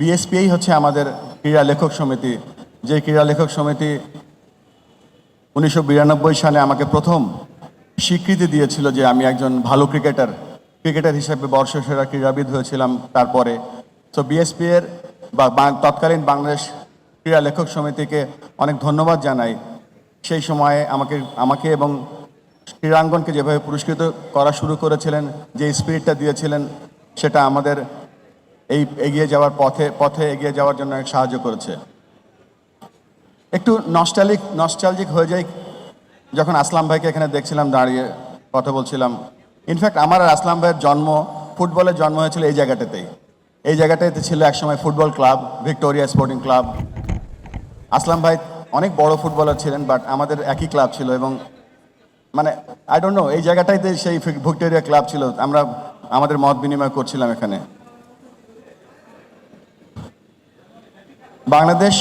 বিএসপিআই হচ্ছে আমাদের ক্রীড়া লেখক সমিতি। যে ক্রীড়া লেখক সমিতি উনিশশো বিরানব্বই সালে আমাকে প্রথম স্বীকৃতি দিয়েছিল যে আমি একজন ভালো ক্রিকেটার ক্রিকেটার হিসেবে বর্ষসেরা ক্রীড়াবিদ হয়েছিলাম তারপরে। তো বিএসপি এর বা তৎকালীন বাংলাদেশ ক্রীড়া লেখক সমিতিকে অনেক ধন্যবাদ জানাই। সেই সময়ে আমাকে আমাকে এবং ক্রীড়াঙ্গনকে যেভাবে পুরস্কৃত করা শুরু করেছিলেন, যে স্পিরিটটা দিয়েছিলেন, সেটা আমাদের এই এগিয়ে যাওয়ার পথে পথে এগিয়ে যাওয়ার জন্য অনেক সাহায্য করেছে। একটু নস্টালিক নস্টালজিক হয়ে যাই। যখন আসলাম ভাইকে এখানে দেখছিলাম, দাঁড়িয়ে কথা বলছিলাম। ইনফ্যাক্ট আমার আর আসলাম ভাইয়ের জন্ম, ফুটবলের জন্ম হয়েছিল এই জায়গাটাতেই। এই জায়গাটাতে ছিল একসময় football club, Victoria sporting club. Aslam ভাই, অনেক বড় ফুটবলার ছিলেন বাট আমাদের একই ক্লাব ছিল এবং মানে আই ডোন্ট নো এই জায়গাটাইতে সেই ভিক্টোরিয়া ক্লাব ছিল। আমরা, আমাদের মত বিনিময় করছিলাম এখানে। বাংলাদেশ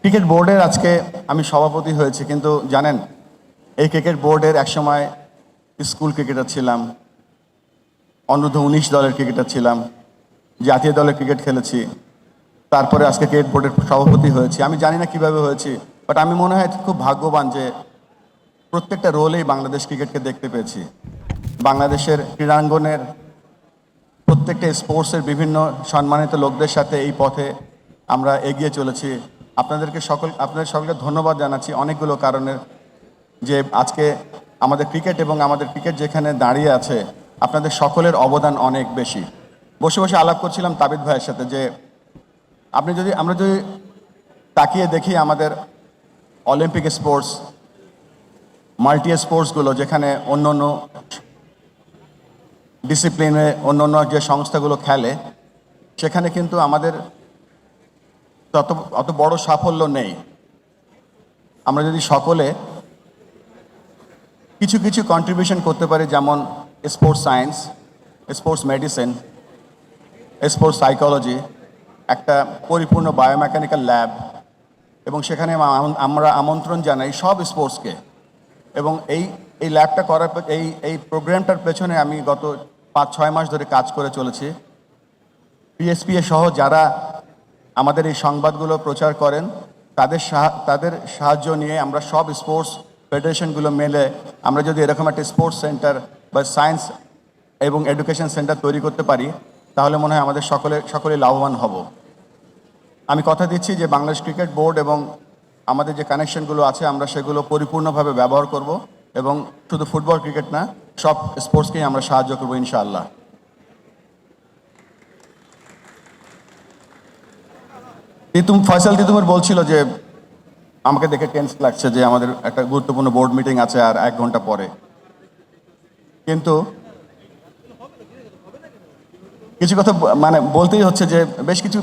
ক্রিকেট বোর্ডের আজকে আমি সভাপতি হয়েছি, কিন্তু জানেন, এই ক্রিকেট বোর্ডের একসময় স্কুল ক্রিকেটার ছিলাম অনূর্ধ্ব উনিশ দলের ক্রিকেটার ছিলাম, জাতীয় দলের ক্রিকেট খেলেছি, তারপরে আজকে ক্রিকেট বোর্ডের সভাপতি হয়েছি। আমি জানি না কীভাবে হয়েছি বাট আমি মনে হয় খুব ভাগ্যবান যে প্রত্যেকটা রোলেই বাংলাদেশ ক্রিকেটকে দেখতে পেয়েছি। বাংলাদেশের ক্রীড়াঙ্গনের প্রত্যেকটা স্পোর্টসের বিভিন্ন সম্মানিত লোকদের সাথে এই পথে আমরা এগিয়ে চলেছি। আপনাদেরকে সকল, আপনাদের সকলকে ধন্যবাদ জানাচ্ছি অনেকগুলো কারণের যে আজকে আমাদের ক্রিকেট এবং আমাদের ক্রিকেট যেখানে দাঁড়িয়ে আছে, আপনাদের সকলের অবদান অনেক বেশি। বসে বসে আলাপ করছিলাম তাবিদ ভাইয়ের সাথে যে আপনি যদি, আমরা যদি তাকিয়ে দেখি আমাদের অলিম্পিক স্পোর্টস, মাল্টি স্পোর্টসগুলো যেখানে অন্য অন্য ডিসিপ্লিনে অন্য অন্য যে সংস্থাগুলো খেলে, সেখানে কিন্তু আমাদের তত অত বড় সাফল্য নেই। আমরা যদি সকলে কিছু কিছু কন্ট্রিবিউশন করতে পারি, যেমন sports science sports medicine sports psychology একটা পরিপূর্ণ বায়োমেকানিক্যাল ল্যাব এবং সেখানে আমরা আমন্ত্রণ জানাই সব স্পোর্টসকে এবং এই এই ল্যাবটা করার এই এই প্রোগ্রামটার পেছনে আমি গত পাঁচ, ছয় মাস ধরে কাজ করে চলেছি। পিএসপিএ সহ যারা আমাদের এই সংবাদগুলো প্রচার করেন, তাদের তাদের সাহায্য নিয়ে আমরা সব স্পোর্টস ফেডারেশনগুলো মেলে আমরা যদি এরকম একটা স্পোর্টস সেন্টার বা সায়েন্স এবং এডুকেশন সেন্টার তৈরি করতে পারি, তাহলে মনে হয় আমাদের সকলে সকলে লাভবান হব। আমি কথা দিচ্ছি যে বাংলাদেশ ক্রিকেট বোর্ড এবং আমাদের যে কানেকশনগুলো আছে, আমরা সেগুলো পরিপূর্ণভাবে ব্যবহার করব এবং শুধু ফুটবল ক্রিকেট না, সব স্পোর্টসকেই আমরা সাহায্য করব ইনশাআল্লাহ। তিতুম ফয়সাল তিতুমের বলছিল যে, আমাকে দেখে টেন্স লাগছে যে আমাদের একটা গুরুত্বপূর্ণ বোর্ড মিটিং আছে আর এক ঘণ্টা পরে। কিন্তু কিছু কথা মানে বলতেই হচ্ছে যে, বেশ কিছু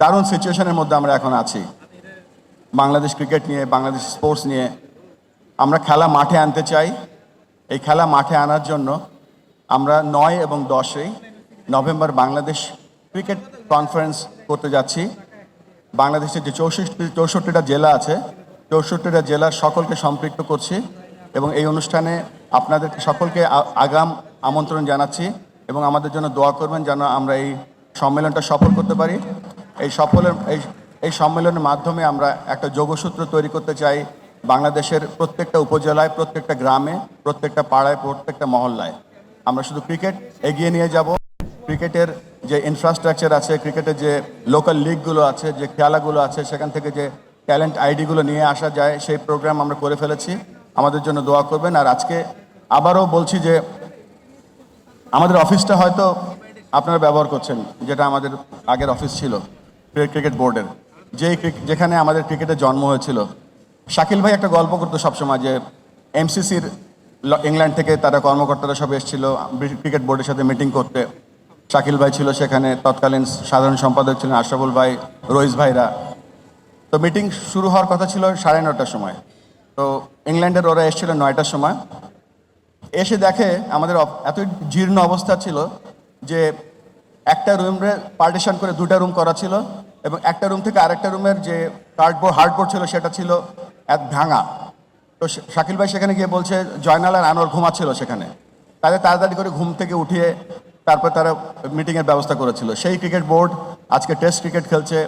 দারুণ সিচুয়েশনের মধ্যে আমরা এখন আছি। বাংলাদেশ ক্রিকেট নিয়ে, বাংলাদেশ স্পোর্টস নিয়ে। আমরা খেলা মাঠে আনতে চাই। এই খেলা মাঠে আনার জন্য আমরা নয় এবং দশই নভেম্বর বাংলাদেশ ক্রিকেট কনফারেন্স করতে যাচ্ছি। বাংলাদেশের যে চৌষট্টি, চৌষট্টিটা জেলা আছে, চৌষট্টিটা জেলার সকলকে সম্পৃক্ত করছি এবং এই অনুষ্ঠানে আপনাদের সকলকে আগাম আমন্ত্রণ জানাচ্ছি এবং আমাদের জন্য দোয়া করবেন যেন আমরা এই সম্মেলনটা সফল করতে পারি। এই সফলের, এই এই সম্মেলনের মাধ্যমে আমরা একটা যোগসূত্র তৈরি করতে চাই বাংলাদেশের প্রত্যেকটা উপজেলায়, প্রত্যেকটা গ্রামে, প্রত্যেকটা পাড়ায়, প্রত্যেকটা মহল্লায়। আমরা শুধু ক্রিকেট এগিয়ে নিয়ে যাব। ক্রিকেটের যে ইনফ্রাস্ট্রাকচার আছে ক্রিকেটের যে লোকাল লিগগুলো আছে, যে খেলাগুলো আছে, সেখান থেকে যে ট্যালেন্ট আইডিগুলো নিয়ে আসা যায়, সেই প্রোগ্রাম আমরা করে ফেলেছি। আমাদের জন্য দোয়া করবেন। আর আজকে আবারও বলছি যে আমাদের অফিসটা হয়তো আপনারা ব্যবহার করছেন, যেটা আমাদের আগের অফিস ছিল ক্রিকেট বোর্ডের যেই যেখানে আমাদের ক্রিকেটের জন্ম হয়েছিল। শাকিল ভাই একটা গল্প করতো সবসময় যে এমসিসির ইংল্যান্ড থেকে তারা কর্মকর্তারা সব এসেছিল ক্রিকেট বোর্ডের সাথে মিটিং করতে। শাকিল ভাই ছিল সেখানে, তৎকালীন সাধারণ সম্পাদক ছিলেন আশরাফুল ভাই, রইস ভাইরা। তো মিটিং শুরু হওয়ার কথা ছিল সাড়ে নটার সময়। তো ইংল্যান্ডের ওরা এসেছিল নয়টার সময়। এসে দেখে আমাদের অপ- এত জীর্ণ অবস্থা ছিল যে একটা রুমে পার্টিশন করে দুটা রুম করা ছিল এবং একটা রুম থেকে আরেকটা রুমের যে কার্ডবোর্ড হার্ডবোর্ড ছিল সেটা ছিল এক ভাঙা। তো শাকিল ভাই সেখানে গিয়ে বলছে, জয়নাল আর আনোয়ার ঘুমাচ্ছিল সেখানে। তাদের তাড়াতাড়ি করে ঘুম থেকে উঠিয়ে তারপর তারা মিটিংয়ের ব্যবস্থা করেছিল। সেই ক্রিকেট বোর্ড আজকে টেস্ট ক্রিকেট খেলছে।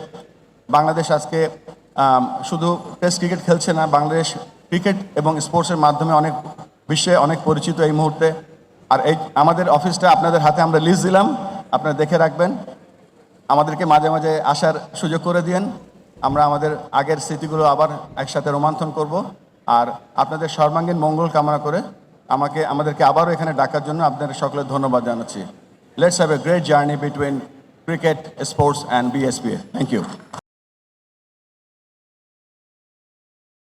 বাংলাদেশ আজকে শুধু টেস্ট ক্রিকেট খেলছে না, বাংলাদেশ ক্রিকেট এবং স্পোর্টসের মাধ্যমে অনেক বিশ্বে অনেক পরিচিত এই মুহূর্তে। আর এই, আমাদের অফিসটা আপনাদের হাতে আমরা লিস্ট দিলাম। আপনারা দেখে রাখবেন। আমাদেরকে মাঝে মাঝে আসার সুযোগ করে দিয়েন। আমরা আমাদের আগের স্মৃতিগুলো আবার একসাথে রোমান্থন করব। আর আপনাদের সর্বাঙ্গীন মঙ্গল কামনা করে আমাকে, আমাদেরকে আবারও এখানে ডাকার জন্য আপনাদের সকলের ধন্যবাদ জানাচ্ছি। let's have a great journey between cricket, sports, and BSPA. Thank you.